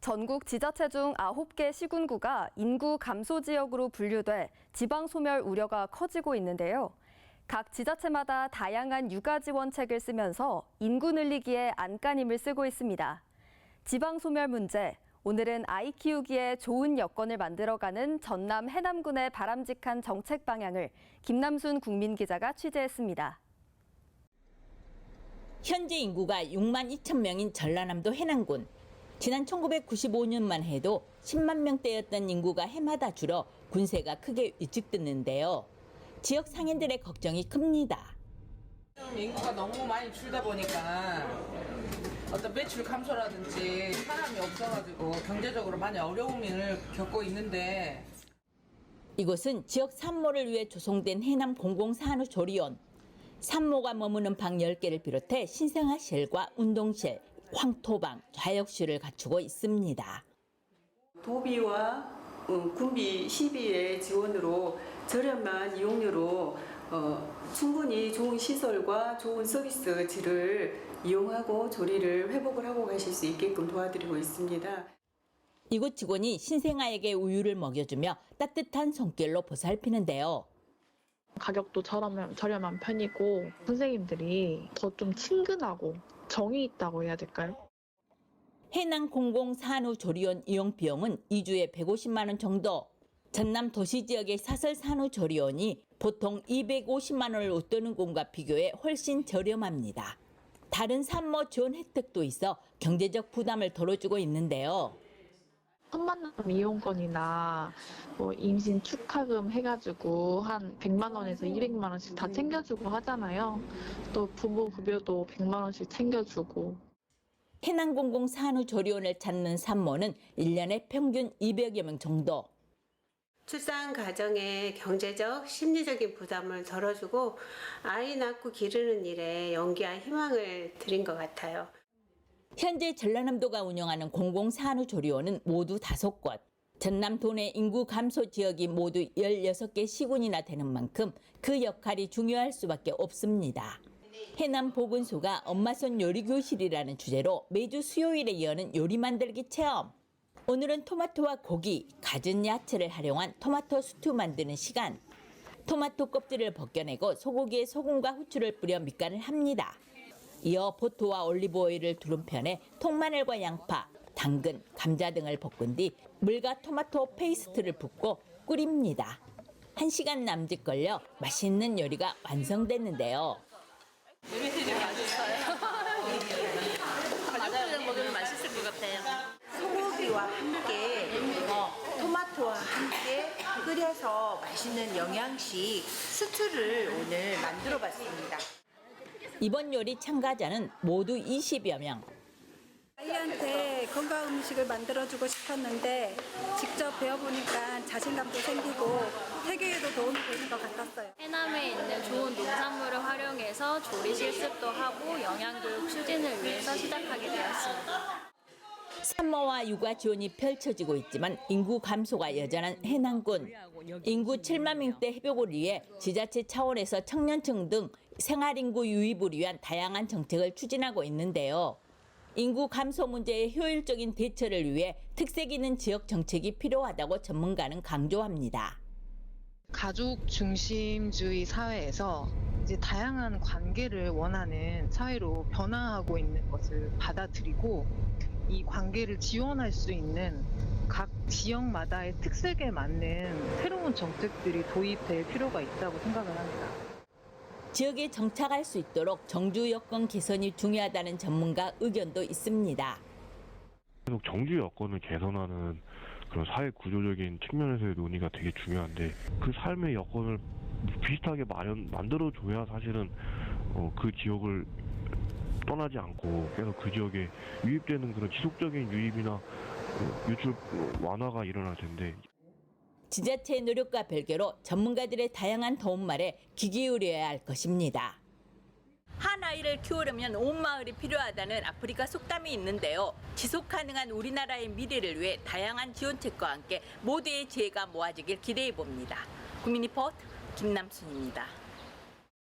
전국 지자체 중 9개 시군구가 인구 감소 지역으로 분류돼 지방 소멸 우려가 커지고 있는데요. 각 지자체마다 다양한 육아 지원책을 쓰면서 인구 늘리기에 안간힘을 쓰고 있습니다. 지방 소멸 문제, 오늘은 아이 키우기에 좋은 여건을 만들어가는 전남 해남군의 바람직한 정책 방향을 김남순 국민 기자가 취재했습니다. 현재 인구가 6만 2천 명인 전라남도 해남군. 지난 1995년만 해도 10만 명대였던 인구가 해마다 줄어 군세가 크게 위축됐는데요. 지역 상인들의 걱정이 큽니다. 인구가 너무 많이 줄다 보니까 어떤 매출 감소라든지 사람이 없어가지고 경제적으로 많이 어려움을 겪고 있는데 이곳은 지역 산모를 위해 조성된 해남 공공산후조리원. 산모가 머무는 방 10개를 비롯해 신생아실과 운동실, 황토방, 좌욕실을 갖추고 있습니다. 도비와 어, 군비 시비의 지원으로 저렴한 이용료로 어, 충분히 좋은 시설과 좋은 서비스 질을 이용하고 조리를 회복을 하고 가실 수 있게끔 도와드리고 있습니다. 이곳 직원이 신생아에게 우유를 먹여주며 따뜻한 손길로 보살피는데요. 가격도 저렴한, 저렴한 편이고 선생님들이 더 좀 친근하고 정이 있다고 해야 될까요? 해남 공공산후조리원 이용 비용은 2주에 150만 원 정도. 전남 도시 지역의 사설 산후조리원이 보통 250만 원을 웃도는 곳과 비교해 훨씬 저렴합니다. 다른 산모 지원 혜택도 있어 경제적 부담을 덜어주고 있는데요. 첫 만남 이용권이나 뭐 임신 축하금 해가지고 한 100만 원에서 200만 원씩 다 챙겨주고 하잖아요. 또 부모 급여도 100만 원씩 챙겨주고 해남 공공 산후조리원을 찾는 산모는 1년에 평균 200여 명 정도. 출산 가정의 경제적, 심리적인 부담을 덜어주고 아이 낳고 기르는 일에 용기와 희망을 드린 것 같아요. 현재 전라남도가 운영하는 공공산후조리원은 모두 다섯 곳. 전남 도내 인구 감소 지역이 모두 16개 시군이나 되는 만큼 그 역할이 중요할 수밖에 없습니다. 해남 보건소가 엄마손 요리교실이라는 주제로 매주 수요일에 여는 요리 만들기 체험. 오늘은 토마토와 고기, 갖은 야채를 활용한 토마토 스튜 만드는 시간. 토마토 껍질을 벗겨내고 소고기에 소금과 후추를 뿌려 밑간을 합니다. 이어 보토와 올리브 오일을 두른 편에 통마늘과 양파, 당근, 감자 등을 볶은 뒤 물과 토마토 페이스트를 붓고 끓입니다. 한시간 남짓 걸려 맛있는 요리가 완성됐는데요. 가족들이랑 먹으면 맛있을 것 같아요. 소고기와 함께 토마토와 함께 끓여서 맛있는 영양식 스튜를 오늘 만들어 봤습니다. 이번 요리 참가자는 모두 20여 명. 아이한테 건강 음식을 만들어주고 싶었는데 직접 배워보니까 자신감도 생기고 세계에도 도움이 되는 것 같았어요. 해남에 있는 좋은 농산물을 활용해서 조리 실습도 하고 영양교육 추진을 위해서 시작하게 되었습니다. 산모와 육아 지원이 펼쳐지고 있지만 인구 감소가 여전한 해남군. 인구 7만 명대 회복을 위해 지자체 차원에서 청년층 등 생활인구 유입을 위한 다양한 정책을 추진하고 있는데요. 인구 감소 문제의 효율적인 대처를 위해 특색 있는 지역 정책이 필요하다고 전문가는 강조합니다. 가족 중심주의 사회에서 이제 다양한 관계를 원하는 사회로 변화하고 있는 것을 받아들이고 이 관계를 지원할 수 있는 각 지역마다의 특색에 맞는 새로운 정책들이 도입될 필요가 있다고 생각을 합니다. 지역에 정착할 수 있도록 정주 여건 개선이 중요하다는 전문가 의견도 있습니다. 계속 정주 여건을 개선하는 그런 사회 구조적인 측면에서의 논의가 되게 중요한데 그 삶의 여건을 비슷하게 마련 만들어 줘야 사실은 어, 그 지역을 떠나지 않고 계속 그 지역에 유입되는 그런 지속적인 유입이나 어, 유출 완화가 일어날 텐데 지자체의 노력과 별개로 전문가들의 다양한 도움말에 귀 기울여야 할 것입니다. 한 아이를 키우려면 온 마을이 필요하다는 아프리카 속담이 있는데요. 지속 가능한 우리나라의 미래를 위해 다양한 지원책과 함께 모두의 지혜가 모아지길 기대해 봅니다. 국민리포트 김남순입니다.